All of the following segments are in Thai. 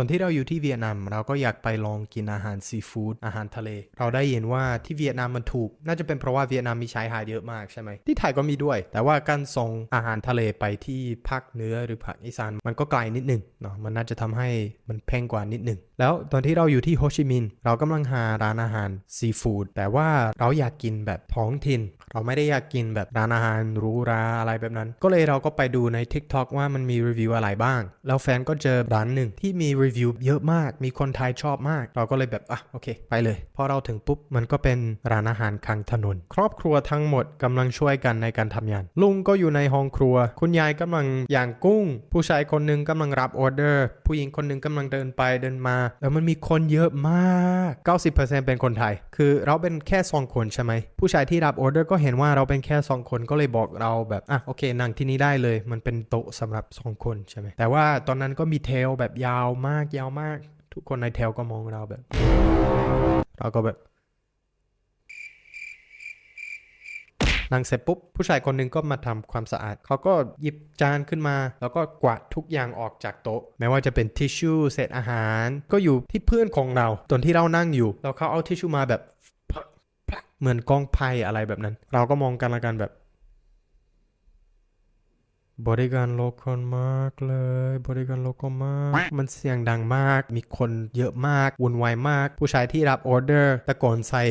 ตอนที่เราอยู่ที่เวียดนามเราก็อยากไปลองกินอาหารซีฟู้ดอาหารทะเล เราได้ยินว่าที่เวียดนามมันถูก น่าจะเป็นเพราะว่าเวียดนามมีชายหาดเยอะมากใช่ไหมที่ไทยก็มีด้วย แต่ว่าการส่งอาหารทะเลไปที่ภาคเหนือหรือภาคอีสานมันก็ไกลนิดหนึ่งเนาะมันน่าจะทำให้มันแพงกว่านิดหนึ่ง แล้วตอนที่เราอยู่ที่โฮชิมินห์เรากำลังหาร้านอาหารซีฟู้ดแต่ว่าเราอยากกินแบบท้องถิ่น เราไม่ได้อยากกินแบบร้านอาหารหรูราอะไรแบบนั้น ก็เลยเราก็ไปดูใน TikTok ว่ามันมีรีวิวอะไรบ้าง แล้วแฟนก็เจอร้านหนึ่งที่มีรีวิวเยอะมาก มีคนไทยชอบมาก เราก็เลยแบบอะโอเค ไปเลย พอเราถึงปุ๊บมันก็เป็นร้านอาหารข้างถนน ครอบครัวทั้งหมดกำลังช่วยกันในการทำงาน ลุงก็อยู่ในห้องครัว คุณยายกำลังย่างกุ้ง ผู้ชายคนหนึ่งกำลังรับออเดอร์ ผู้หญิงคนหนึ่งกำลังเดินไปเดินมาแล้วมันมีคนเยอะมาก 90%เป็นคนไทย คือเราเป็นแค่สองคนใช่ไหม ผู้ชายที่รับออเดอร์ก็เห็นว่าเราเป็นแค่สองคนก็เลยบอกเราแบบอะโอเคนั่งที่นี่ได้เลย มันเป็นโต๊ะสำหรับสองคนใช่ไหมแต่ว่าตอนนั้นก็มีเทลแบบยาวมากยาวมาก ทุกคนในเทลก็มองเราแบบ เราก็แบบ นั่งเสร็จปุ๊บผู้ชายคนหนึ่งก็มาทำความสะอาด เขาก็หยิบจานขึ้นมา แล้วก็กวาดทุกอย่างออกจากโต๊ะ แม้ว่าจะเป็นทิชชู่เศษอาหาร ก็อยู่ที่เพื่อนของเราตอนที่เรานั่งอยู่ แล้วเขาเอาทิชชู่มาแบบเหมือนกองไพ่อะไรแบบนั้น เราก็มองกันละกันแบบ บริการโลคอลมากเลย บริการโลคอลมาก มันเสียงดังมาก มีคนเยอะมากวุ่นวายมาก ผู้ชายที่รับออเดอร์ตะโกนใส่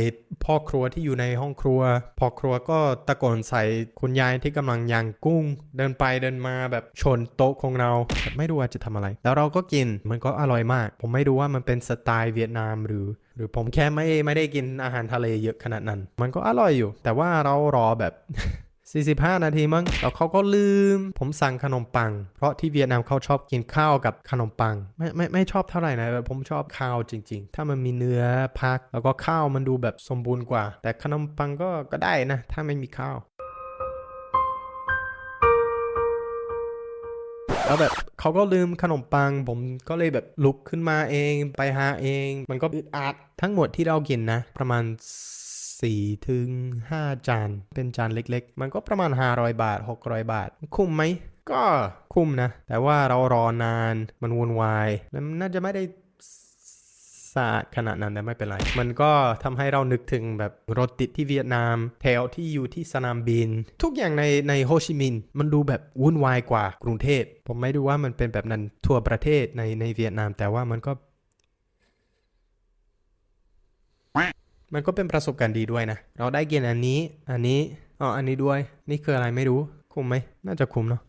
พ่อครัวที่อยู่ในห้องครัว พ่อครัวก็ตะโกนใส่คุณยายที่กำลังย่างกุ้ง เดินไปเดินมาแบบชนโต๊ะของเราไม่รู้ว่าจะทำอะไร แล้วเราก็กินมันก็อร่อยมาก ผมไม่รู้ว่ามันเป็นสไตล์เวียดนามหรือหรือผมแค่ไม่ไม่ได้กินอาหารทะเลเยอะขนาดนั้น มันก็อร่อยอยู่ แต่ว่าเรารอแบบ 45 นาทีมั้งแล้วเขาก็ลืม ผมสั่งขนมปัง เพราะที่เวียดนามเขาชอบกินข้าวกับขนมปัง ไม่ไม่ไม่ชอบเท่าไหร่นะแบบผมชอบข้าวจริง ๆ ถ้ามันมีเนื้อพัก แล้วก็ข้าวมันดูแบบสมบูรณ์กว่า แต่ขนมปังก็ก็ได้นะ ถ้าไม่มีข้าวแล้วแบบเขาก็ลืมขนมปัง ผมก็เลยแบบลุกขึ้นมาเองไปหาเอง มันก็อึดอัดทั้งหมดที่เรากินนะ ประมาณ 4ถึง5 จาน เป็นจานเล็กๆ มันก็ประมาณ 500 บาท 600 บาท คุ้มไหม ก็คุ้มนะ แต่ว่าเรารอนานมันวุ่นวายมันน่าจะไม่ได้สะอาดขนาดนั้นแต่ไม่เป็นไร มันก็ทำให้เรานึกถึงแบบรถติดที่เวียดนาม แถวที่อยู่ที่สนามบิน ทุกอย่างในในโฮชิมินห์มันดูแบบวุ่นวายกว่ากรุงเทพ ผมไม่รู้ว่ามันเป็นแบบนั้นทั่วประเทศในในเวียดนาม แต่ว่ามันก็ มันก็เป็นประสบการณ์ดีด้วยนะ เราได้เกียนอันนี้ อันนี้ อ๋อ อันนี้ด้วย นี่คืออะไรไม่รู้ คุ้มไหม น่าจะคุ้มเนาะ